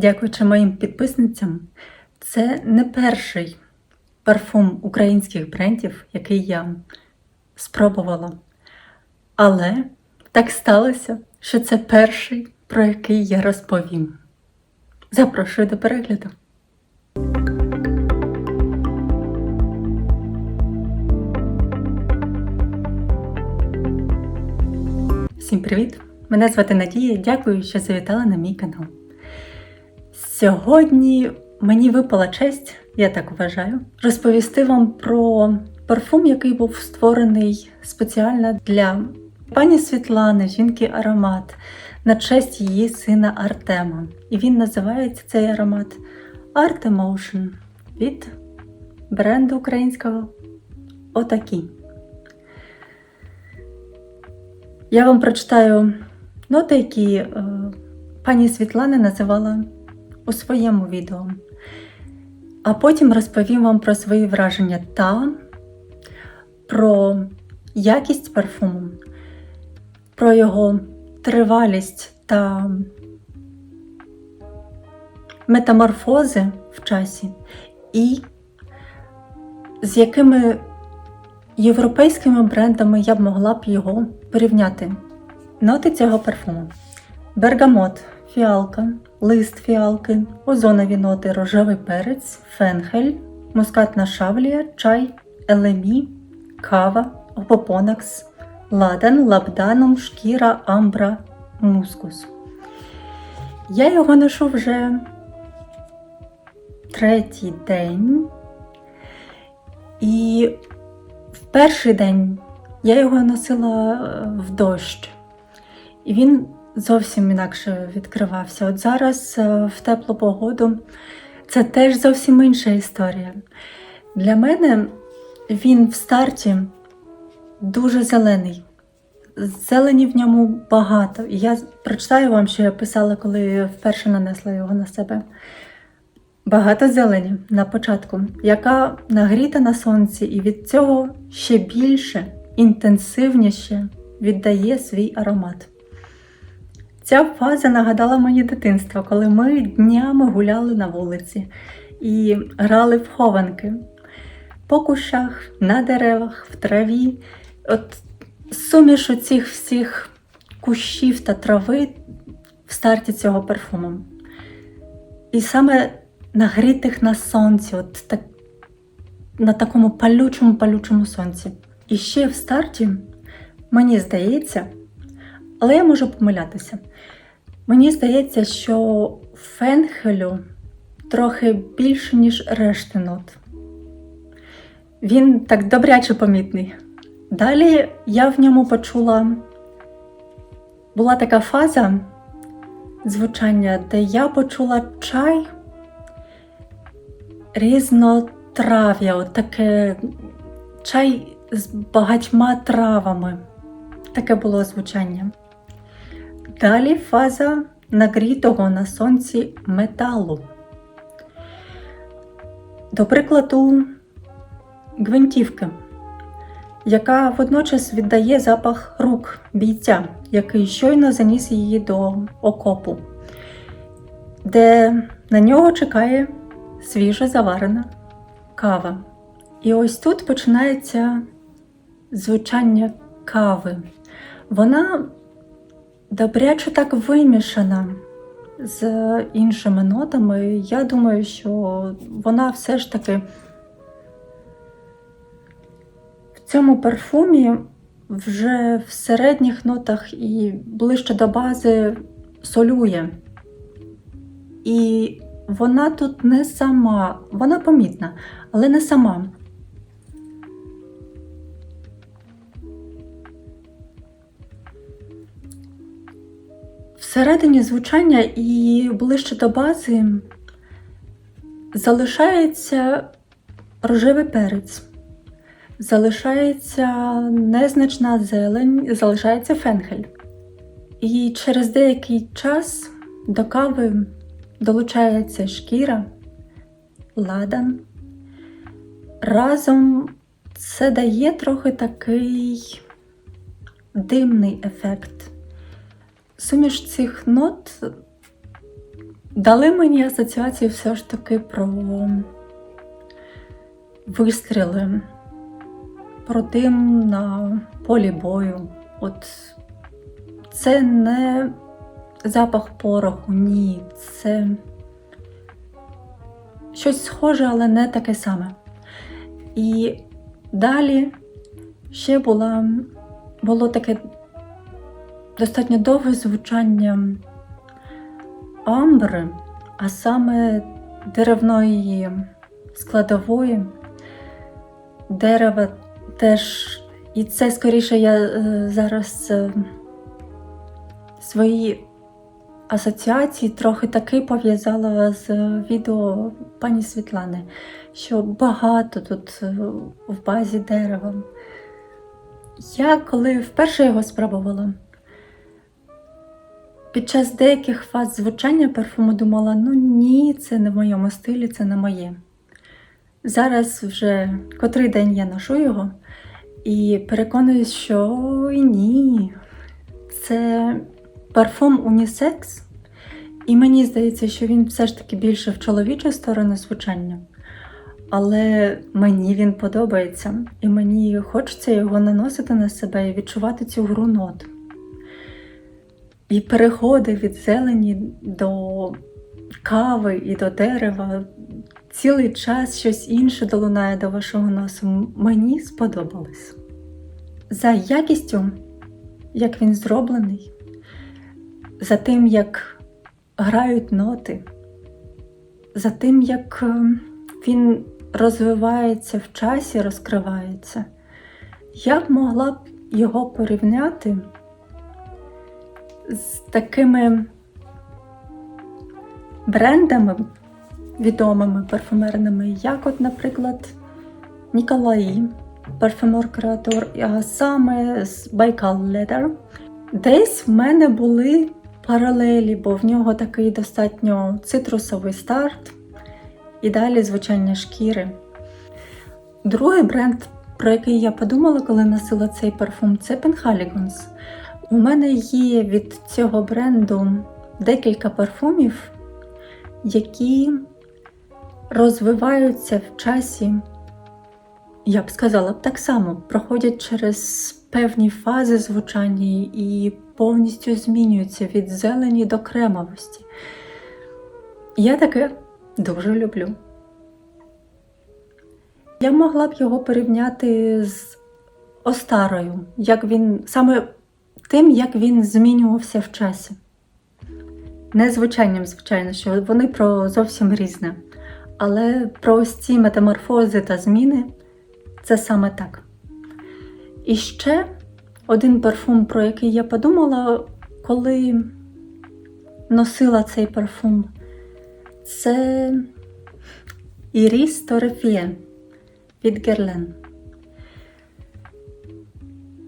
Дякуючи моїм підписницям, це не перший парфум українських брендів, який я спробувала. Але так сталося, що це перший, про який я розповім. Запрошую до перегляду. Всім привіт! Мене звати Надія. Дякую, що завітали на мій канал. Сьогодні мені випала честь, я так вважаю, розповісти вам про парфум, який був створений спеціально для пані Світлани, жінки аромат, на честь її сина Артема. І він називається цей аромат Art Emotion від бренду українського Отакі. Я вам прочитаю ноти, які е, пані Світлана називала у своєму відео. А потім розповім вам про свої враження та про якість парфуму, про його тривалість та метаморфози в часі, і з якими європейськими брендами я б могла б його порівняти. Ноти цього парфуму: бергамот, фіалка, лист фіалки, озонові ноти, рожевий перець, фенхель, мускатна шавлія, чай, елемі, кава, опопонакс, ладан, лабданум, шкіра, амбра, мускус. Я його ношу вже третій день. І в перший день я його носила е, в дощ, і він зовсім інакше відкривався. От зараз е, в теплу погоду це теж зовсім інша історія. Для мене він в старті дуже зелений. Зелені в ньому багато. І я прочитаю вам, що я писала, коли вперше нанесла його на себе. Багато зелені на початку, яка нагріта на сонці, і від цього ще більше, інтенсивніше віддає свій аромат. Ця фаза нагадала мені дитинство, коли ми днями гуляли на вулиці і грали в хованки по кущах, на деревах, в траві. От суміш цих всіх кущів та трави в старті цього парфуму. І саме нагрітих на сонці, от так, на такому палючому палючому сонці. І ще в старті, мені здається, але я можу помилятися. Мені здається, що фенхелю трохи більше, ніж решти нот. Він так добряче помітний. Далі я в ньому почула, була така фаза звучання, де я почула чай різнотрав'я, от таке чай з багатьма травами. Таке було звучання. Далі фаза нагрітого на сонці металу. До прикладу, гвинтівки, яка водночас віддає запах рук бійця, який щойно заніс її до окопу, де на нього чекає свіжо заварена кава. І ось тут починається звучання кави. Вона добряче так вимішана з іншими нотами. Я думаю, що вона все ж таки в цьому парфумі вже в середніх нотах і ближче до бази солює. І вона тут не сама, вона помітна, але не сама. Всередині звучання і ближче до бази залишається рожевий перець, залишається незначна зелень, залишається фенхель. І через деякий час до кави долучається шкіра, ладан. Разом це дає трохи такий димний ефект. Суміш цих нот дали мені асоціацію все ж таки про вистріли, про дим на полі бою. От це не запах пороху, ні, це щось схоже, але не таке саме. І далі ще була, було таке достатньо довге звучання амбри, а саме деревної складової. Дерева теж, і це скоріше я е, зараз е, свої асоціації трохи таки пов'язала з відео пані Світлани, що багато тут е, в базі дерева. Я коли вперше його спробувала, під час деяких фаз звучання парфуму думала: ну ні, це не в моєму стилі, це не моє. Зараз вже котрий день я ношу його і переконуюсь, що ні, це парфум унісекс, і мені здається, що він все ж таки більше в чоловічу сторону звучання. Але мені він подобається, і мені хочеться його наносити на себе і відчувати цю гру нот. І переходи від зелені до кави і до дерева. Цілий час щось інше долунає до вашого носу. Мені сподобалось. За якістю, як він зроблений, за тим, як грають ноти, за тим, як е, він розвивається в часі, розкривається, я б могла б його порівняти з такими брендами відомими парфумерними, як, от, наприклад, Ніколаї, парфюмер-креатор, а саме з Baikal Leather. Десь в мене були паралелі, бо в нього такий достатньо цитрусовий старт і далі звучання шкіри. Другий бренд, про який я подумала, коли носила цей парфум, це Penhaligons. У мене є від цього бренду декілька парфумів, які розвиваються в часі, я б сказала так само, проходять через певні фази звучання і повністю змінюються від зелені до кремовості. Я таке дуже люблю. Я могла б його порівняти з Остарою, як він саме тим, як він змінювався в часі. Не звучанням, звичайно, що вони про зовсім різне. Але про ось ці метаморфози та зміни це саме так. І ще один парфум, про який я подумала, коли носила цей парфум, це Іріс Торефіє від Герлен.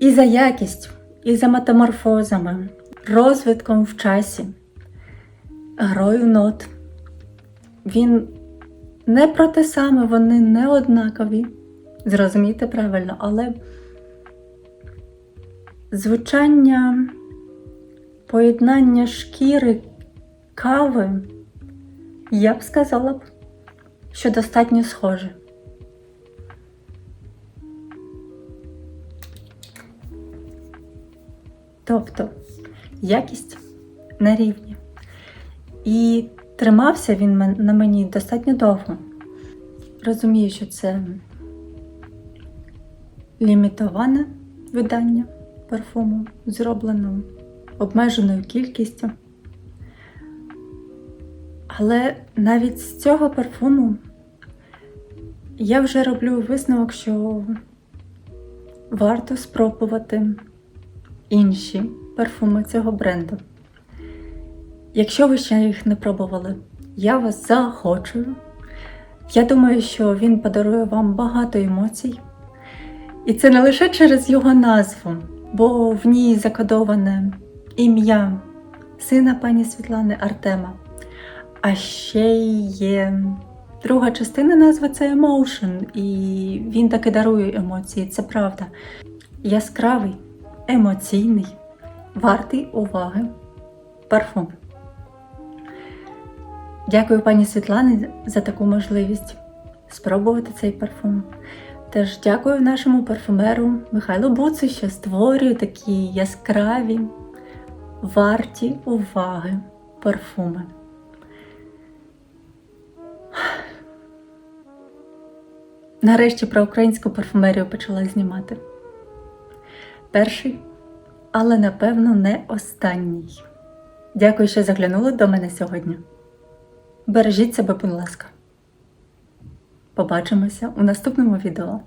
І за якістю, і за метаморфозами, розвитком в часі, грою нот. Він не про те саме, вони не однакові. Зрозумійте правильно, але звучання поєднання шкіри кави, я б сказала б, що достатньо схоже. Тобто якість на рівні. І тримався він на мені достатньо довго. Розумію, що це лімітоване видання парфуму, зроблено обмеженою кількістю. Але навіть з цього парфуму я вже роблю висновок, що варто спробувати інші парфуми цього бренду. Якщо ви ще їх не пробували, я вас заохочую. Я думаю, що він подарує вам багато емоцій. І це не лише через його назву, бо в ній закодоване ім'я сина пані Світлани Артема. А ще є друга частина назви це Emotion, і він таки дарує емоції, це правда. Яскравий, емоційний, вартий уваги парфум. Дякую пані Світлані за таку можливість спробувати цей парфум. Теж дякую нашому парфумеру Михайлу Буцу, що створює такі яскраві, варті уваги парфуми. Нарешті про українську парфумерію почала знімати. Перший, але напевно не останній. Дякую, що заглянули до мене сьогодні. Бережіть себе, будь ласка. Побачимося у наступному відео.